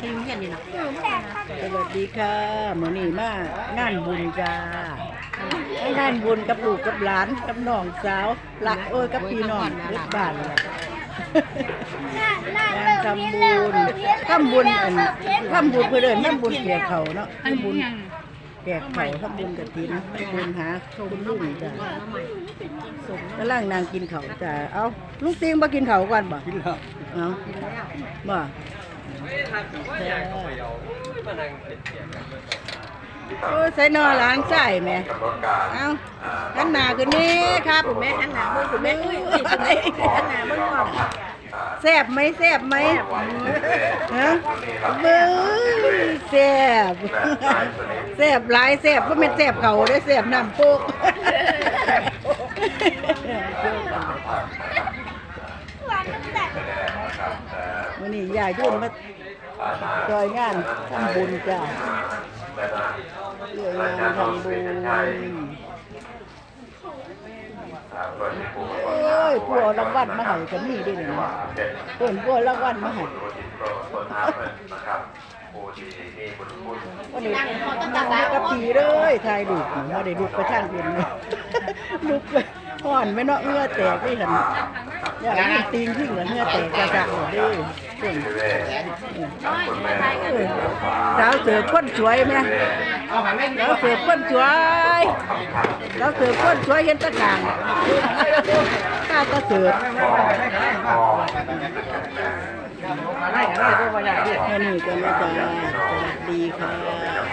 ทีมเฮียนนี่นะสวัสดีค่ะมื้อนี้มางานบุญจ้างานบุญกับลูกกับหลานกับน้องสาวหลักเอ้ยกับพี่น้องเล็กบ้านเลยงานทำบุญทำบุญอันทำบุญเพื่อเดินทำบุญแก่เขาเนาะทำบุญแก่เขาทำบุญกฐินทำบุญหาคุณลุงจ้ะกำลังนางกินเขาวจ้ะเอาลูกติงมากินเขาวก่อนบ่กินแล้วเอาบ่ โอ้ยใส่นอหล้างใส่แม่เอาขันหนาขึ้นนี่ครับแม่ขันหนาเบิ่งคุณแม่อุ้ยอุ้ยขันหนาเบิ่งก่อนแซ่บไหมแซ่บไหมฮะเบิ่งแซ่บแซ่บหลายแซ่บบ่แม่นแซ่บเขาได้แซ่บน้ำโป๊ก วันนี้ยายยุ่นมาจอยงานทำบุญจ้าเรื่องงานทำบุญโอ้ยพวกรางวัลมาให้ก็มีด้วยเนี่เพิ่นพวกรางวัลมาให้วันนี้มากับผีเลยถ่ายรูปมาได้ลูกไปทางอื่นเลยลูกไปห่อนไม่เนาะเงื่อแตกไม่เห็นอย่างนี้ตีนขึ้นเหมือนเงื่อแตกกระจังหมดเลย คนสาวเสือคนสวยไหมแล้วเสือคนสวยแล้วเสือคนสวยเห็นตะกางข้าตะเสือแค่นี้ก็ไม่ได้สวัสดีค่ะ